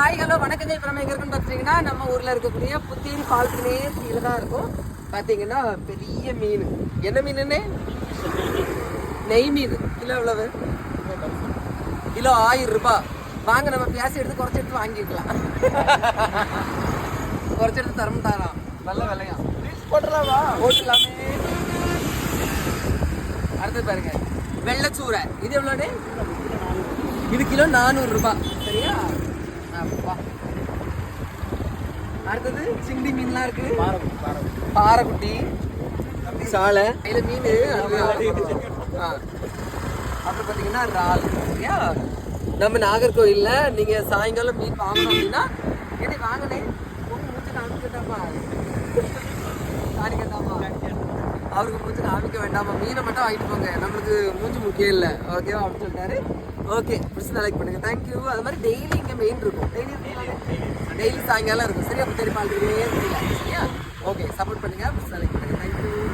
Hi hello வணக்கங்கள். இப்போ நம்ம எங்கே இருக்குன்னு பார்த்தீங்கன்னா நம்ம ஊரில் இருக்கக்கூடிய புத்தேரி பாலத்திலே கீழே தான் இருக்கும். பார்த்தீங்கன்னா பெரிய மீன். என்ன மீனுன்னே? நெய் மீன். கிலோ எவ்வளவு? கிலோ ஆயிரம் ரூபாய் வாங்க நம்ம பேசி எடுத்து குறைச்சி எடுத்து வாங்கிக்கலாம். குறைச்சி எடுத்து தரம் தாராம். நல்ல விலையா? போட்டுலாமா போட்டுலாமே அடுத்தது பாருங்க. வெள்ளச்சூரை இது எவ்வளோடே இது கிலோ நானூறு ரூபாய் சரியா? அப்பா. அடுத்தது சிங்கி மீன்லாம் இருக்கு. பாறைக்குட்டி சாலை. கையில் மீன். அப்புறம் பார்த்தீங்கன்னா இறால். சரியா? நம்ம நாகர்கோயிலில் நீங்கள் சாயங்காலம் மீன் வாங்கணும் அப்படின்னா என்னை வாங்கினேன் உங்க மூச்சு காமிக்கட்டாமா காணிக்கட்டாமா அவருக்கு மூச்சு காமிக்க வேண்டாமா. மீனை மட்டும் வாங்கிட்டு போங்க. நம்மளுக்கு மூச்சு முக்கியம் இல்லை. ஓகேவா? அப்படின்னு சொல்லிட்டாரு. ஓகே. பிடிச்சி லைக் பண்ணுங்க. தேங்க்யூ அது மாதிரி டெய்லி இங்கே மெயின் இருக்கும். டெய்லி டெய்லி சாயங்காலம் இருக்கும். சரியா அப்போ தெரியுமா பால் சரியா? ஓகே சப்போர்ட் பண்ணுங்க. பிடிச்சி லைக் பண்ணுங்க. தேங்க்யூ